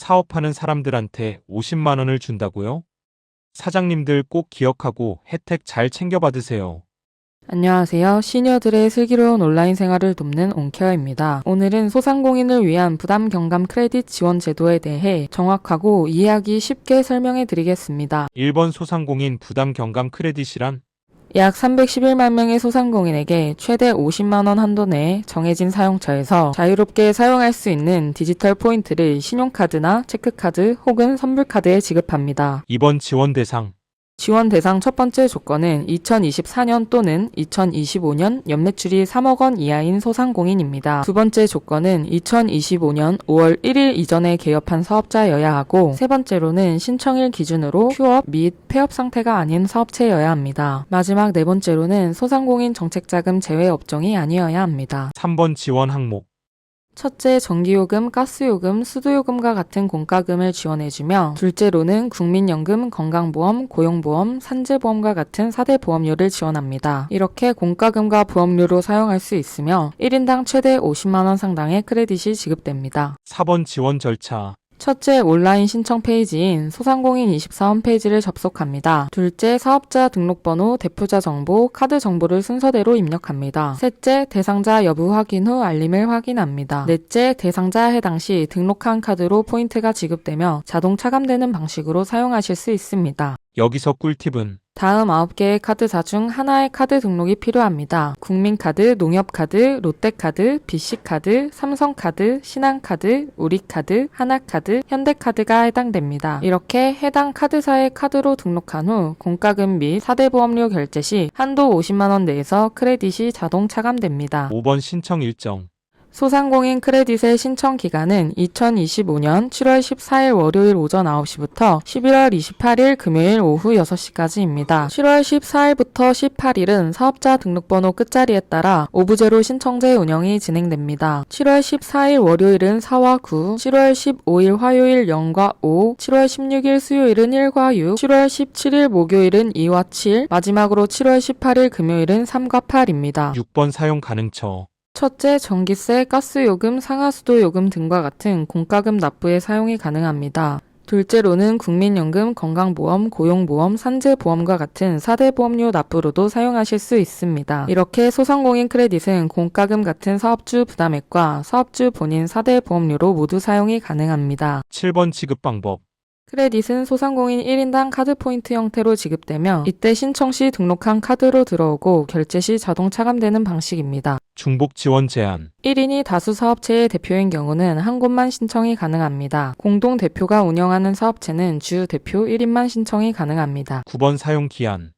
사업하는 사람들한테 50만 원을 준다고요? 사장님들 꼭 기억하고 혜택 잘 챙겨받으세요. 안녕하세요. 시니어들의 슬기로운 온라인 생활을 돕는 온케어입니다. 오늘은 소상공인을 위한 부담 경감 크레딧 지원 제도에 대해 정확하고 이해하기 쉽게 설명해 드리겠습니다. 1번 소상공인 부담 경감 크레딧이란 약 311만 명의 소상공인에게 최대 50만 원 한도 내에 정해진 사용처에서 자유롭게 사용할 수 있는 디지털 포인트를 신용카드나 체크카드 혹은 선불카드에 지급합니다. 2번 지원 대상 지원 대상 첫 번째 조건은 2024년 또는 2025년 연매출이 3억 원 이하인 소상공인입니다. 두 번째 조건은 2025년 5월 1일 이전에 개업한 사업자여야 하고 세 번째로는 신청일 기준으로 휴업 및 폐업 상태가 아닌 사업체여야 합니다. 마지막 네 번째로는 소상공인 정책자금 제외 업종이 아니어야 합니다. 3번 지원 항목 첫째, 전기요금, 가스요금, 수도요금과 같은 공과금을 지원해주며, 둘째로는 국민연금, 건강보험, 고용보험, 산재보험과 같은 4대 보험료를 지원합니다. 이렇게 공과금과 보험료로 사용할 수 있으며, 1인당 최대 50만원 상당의 크레딧이 지급됩니다. 4번 지원 절차 첫째, 온라인 신청 페이지인 소상공인 24 홈페이지를 접속합니다. 둘째, 사업자 등록번호, 대표자 정보, 카드 정보를 순서대로 입력합니다. 셋째, 대상자 여부 확인 후 알림을 확인합니다. 넷째, 대상자 해당 시 등록한 카드로 포인트가 지급되며 자동 차감되는 방식으로 사용하실 수 있습니다. 여기서 꿀팁은 다음 9개의 카드사 중 하나의 카드 등록이 필요합니다. 국민카드, 농협카드, 롯데카드, BC카드, 삼성카드, 신한카드, 우리카드, 하나카드, 현대카드가 해당됩니다. 이렇게 해당 카드사의 카드로 등록한 후 공과금 및 4대 보험료 결제 시 한도 50만원 내에서 크레딧이 자동 차감됩니다. 5번 신청 일정 소상공인 크레딧의 신청 기간은 2025년 7월 14일 월요일 오전 9시부터 11월 28일 금요일 오후 6시까지입니다. 7월 14일부터 18일은 사업자 등록번호 끝자리에 따라 오부제로 신청제 운영이 진행됩니다. 7월 14일 월요일은 4와 9, 7월 15일 화요일 0과 5, 7월 16일 수요일은 1과 6, 7월 17일 목요일은 2와 7, 마지막으로 7월 18일 금요일은 3과 8입니다. 6번 사용 가능처 첫째, 전기세, 가스요금, 상하수도 요금 등과 같은 공과금 납부에 사용이 가능합니다. 둘째로는 국민연금, 건강보험, 고용보험, 산재보험과 같은 4대 보험료 납부로도 사용하실 수 있습니다. 이렇게 소상공인 크레딧은 공과금 같은 사업주 부담액과 사업주 본인 4대 보험료로 모두 사용이 가능합니다. 7번 지급 방법 크레딧은 소상공인 1인당 카드 포인트 형태로 지급되며 이때 신청 시 등록한 카드로 들어오고 결제 시 자동 차감되는 방식입니다. 중복 지원 제한 1인이 다수 사업체의 대표인 경우는 한 곳만 신청이 가능합니다. 공동 대표가 운영하는 사업체는 주 대표 1인만 신청이 가능합니다. 9번 사용 기한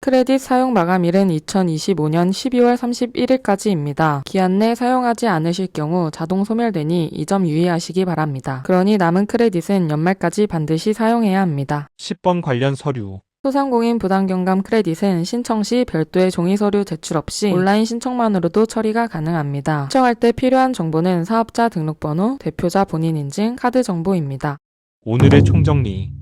크레딧 사용 마감일은 2025년 12월 31일까지입니다. 기한 내 사용하지 않으실 경우 자동 소멸되니 이 점 유의하시기 바랍니다. 그러니 남은 크레딧은 연말까지 반드시 사용해야 합니다. 10번 관련 서류 소상공인 부담경감 크레딧은 신청 시 별도의 종이 서류 제출 없이 온라인 신청만으로도 처리가 가능합니다. 신청할 때 필요한 정보는 사업자 등록번호, 대표자 본인 인증, 카드 정보입니다. 오늘의 총정리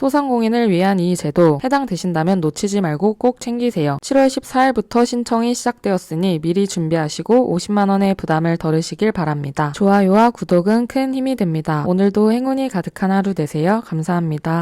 소상공인을 위한 이 제도 해당되신다면 놓치지 말고 꼭 챙기세요. 7월 14일부터 신청이 시작되었으니 미리 준비하시고 50만원의 부담을 덜으시길 바랍니다. 좋아요와 구독은 큰 힘이 됩니다. 오늘도 행운이 가득한 하루 되세요. 감사합니다.